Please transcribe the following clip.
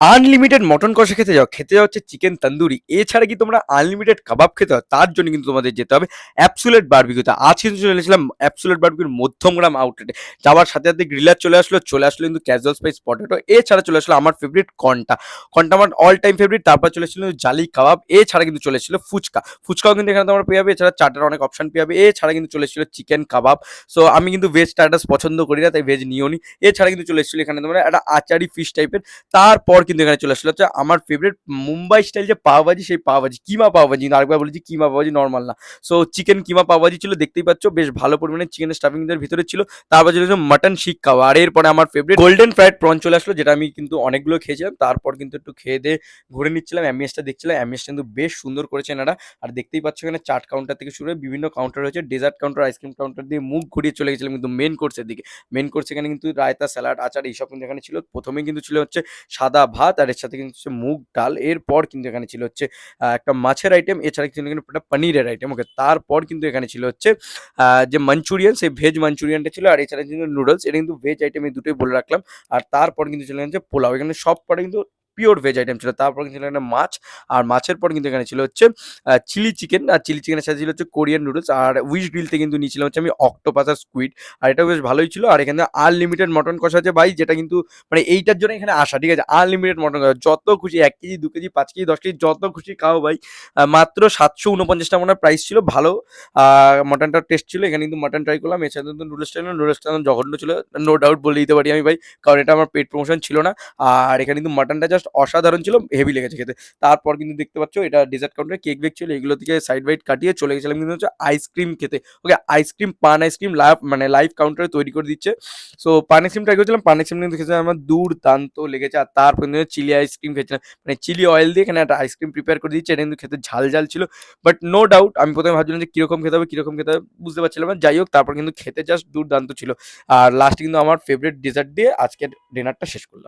Unlimited mutton কষা খেতে যাও, খেতে যাও হচ্ছে চিকেন তন্দুরি। এছাড়া কি তোমরা আনলিমিটেড কাবাব খেতে চাও, তার জন্য কিন্তু তোমাদের যেতে হবে অ্যাবসোলিউট বারবিকিউতে। আজ কিন্তু চলে এসেছিলাম অ্যাবসোলিউট বারবিকিউর মধ্যমগ্রাম আউটলেটে। যাওয়ার সাথে, সাথে গ্রিলার চলে আসলো, চলে আসলো কিন্তু ক্যাজুয়াল স্পাইস পটেটো। এছাড়া চলে আসলো আমার ফেভারিট কর্নটা। কর্নটা আমার অল টাইম ফেভারিট। তারপর চলে এসেছিল জালি কাবাব। এছাড়া কিন্তু চলে এসেছিল ফুচকা। ফুচকাও কিন্তু এখানে তোমরা পেয়ে যাবে। এছাড়া চাটার অনেক অপশন পেয়ে যাবে। এছাড়া কিন্তু চলে এসেছিল চিকেন কাবাব। সো আমি কিন্তু ভেজ স্টার্টার্স পছন্দ করি না, তাই ভেজ নিওনি। এছাড়া কিন্তু চলে এসেছিল এখানে তোমরা একটা আচারি ফিশ টাইপের। তারপর কিন্তু এখানে চলে আসলো। হচ্ছে আমার ফেভারিট মুম্বাই স্টাইল যে পাওভাজি সেই পাওভাজি কিমা পাওভাজি কিন্তু আরেকবার বলেছি কিমা পাওভাজি নর্মাল না। সো চিকেন কিমা পাওভাজি ছিল, দেখতেই পাচ্ছ, বেশ ভালো পরিমাণে চিকেনের স্টাফিংদের ভিতরে ছিল। তারপর চলে মাটন শিক খাওয়া আর এরপরে আমার ফেভারিট গোল্ডেন ফ্রাইড প্রন চলে আসলো, যেটা আমি কিন্তু অনেকগুলো খেয়েছিলাম। তারপর কিন্তু একটু খেয়ে দিয়ে ঘুরে নিচ্ছিলাম অ্যামিয়েসটা দেখছিলাম। অ্যামিয়েসটা কিন্তু বেশ সুন্দর করেছে এনারা। আর দেখতেই পাচ্ছ এখানে চাট কাউন্টার থেকে শুরু হয়ে বিভিন্ন কাউন্টার রয়েছে। ডেজার্ট কাউন্টার আইসক্রিম কাউন্টার দিয়ে মুখ ঘুরিয়ে চলে গেছিলাম কিন্তু মেন কোর্সের দিকে। মেন কোর্স এখানে কিন্তু রায়তা স্যালাড আচার, এইসব কিন্তু এখানে ছিল। প্রথমে কিন্তু ছিল হচ্ছে সাদা ভাত আর এর সাথে কিন্তু হচ্ছে মুগ ডাল। এরপর কিন্তু এখানে ছিল হচ্ছে একটা মাছের আইটেম এছাড়া কিন্তু একটা পনিরের আইটেম ওকে তারপর কিন্তু এখানে ছিল হচ্ছে যে মাঞ্চুরিয়ান সেই ভেজ মাঞ্চুরিয়ানটা ছিল, আর এছাড়া কিন্তু নুডলস এটা কিন্তু ভেজ আইটেম এই দুটোই বলে রাখলাম। আর তারপর কিন্তু ছিল হচ্ছে পোলাও। এখানে সব পরে কিন্তু পিওর ভেজ আইটেম ছিল। তারপর কিন্তু এখানে মাছ, আর মাছের পর কিন্তু এখানে ছিল হচ্ছে চিলি চিকেন আর চিলি চিকেনের সাথে ছিল হচ্ছে কোরিয়ান নুডলস আর উইশ গ্রিলতে কিন্তু নিয়েছিলাম হচ্ছে আমি অক্টোপাস আর স্কুইড আর এটাও বেশ ভালোই ছিল। আর এখানে আনলিমিটেড মটন কষা আছে ভাই, যেটা কিন্তু মানে এইটার জন্য এখানে আসা, ঠিক আছে? আনলিমিটেড মটন কষা, যত খুশি এক কেজি, দু কেজি, পাঁচ কেজি, দশ কেজি, যত খুশি খাও ভাই। মাত্র সাতশো উনপঞ্চাশ টাকা মনে প্রাইস ছিল, ভালো। মটনটার টেস্ট ছিল, এখানে কিন্তু মটন ট্রাই করলাম এছাড়া কিন্তু নুডলস নুডলসটা নুডলসটা জঘন্য ছিল নো ডাউট বলে দিতে পারি আমি ভাই, কারণ এটা আমার পেট প্রমোশন ছিল না। আর এখানে কিন্তু মাটনটা জাস্ট অসাধারণ ছিল হেভি লেগেছে খেতে। তারপর কিন্তু দেখতে পাচ্ছ, এটা ডেজার্ট কাউন্টারে কেক বেক ছিল, এগুলো থেকে সাইড বাইড কাটিয়ে চলে গেছিলাম কিন্তু হচ্ছে আইসক্রিম খেতে। ওকে আইসক্রিম পান আইসক্রিম লাইভ মানে লাইভ কাউন্টারে তৈরি করে দিচ্ছে। সো পান আইসক্রিম ট্রাই করেছিলাম, পান আইসক্রিম কিন্তু খেয়েছিলাম আমার দুর্দান্ত লেগেছে। আর তারপর কিন্তু চিলি আইসক্রিম খেয়েছিলাম। মানে চিলি অয়েল দিয়ে এখানে একটা আইসক্রিম প্রিপেয়ার করে দিচ্ছে এটা কিন্তু খেতে ঝাল ঝাল ছিল। বাট নো ডাউট আমি প্রথমে ভাবছিলাম যে কীরকম খেতে হবে, কীরকম খেতে হবে, বুঝতে পারছিলাম না। যাই হোক, তারপর কিন্তু খেতে জাস্ট দুর্দান্ত ছিল। আর লাস্ট কিন্তু আমার ফেভারিট ডেজার্ট দিয়ে আজকের ডিনারটা শেষ করলাম।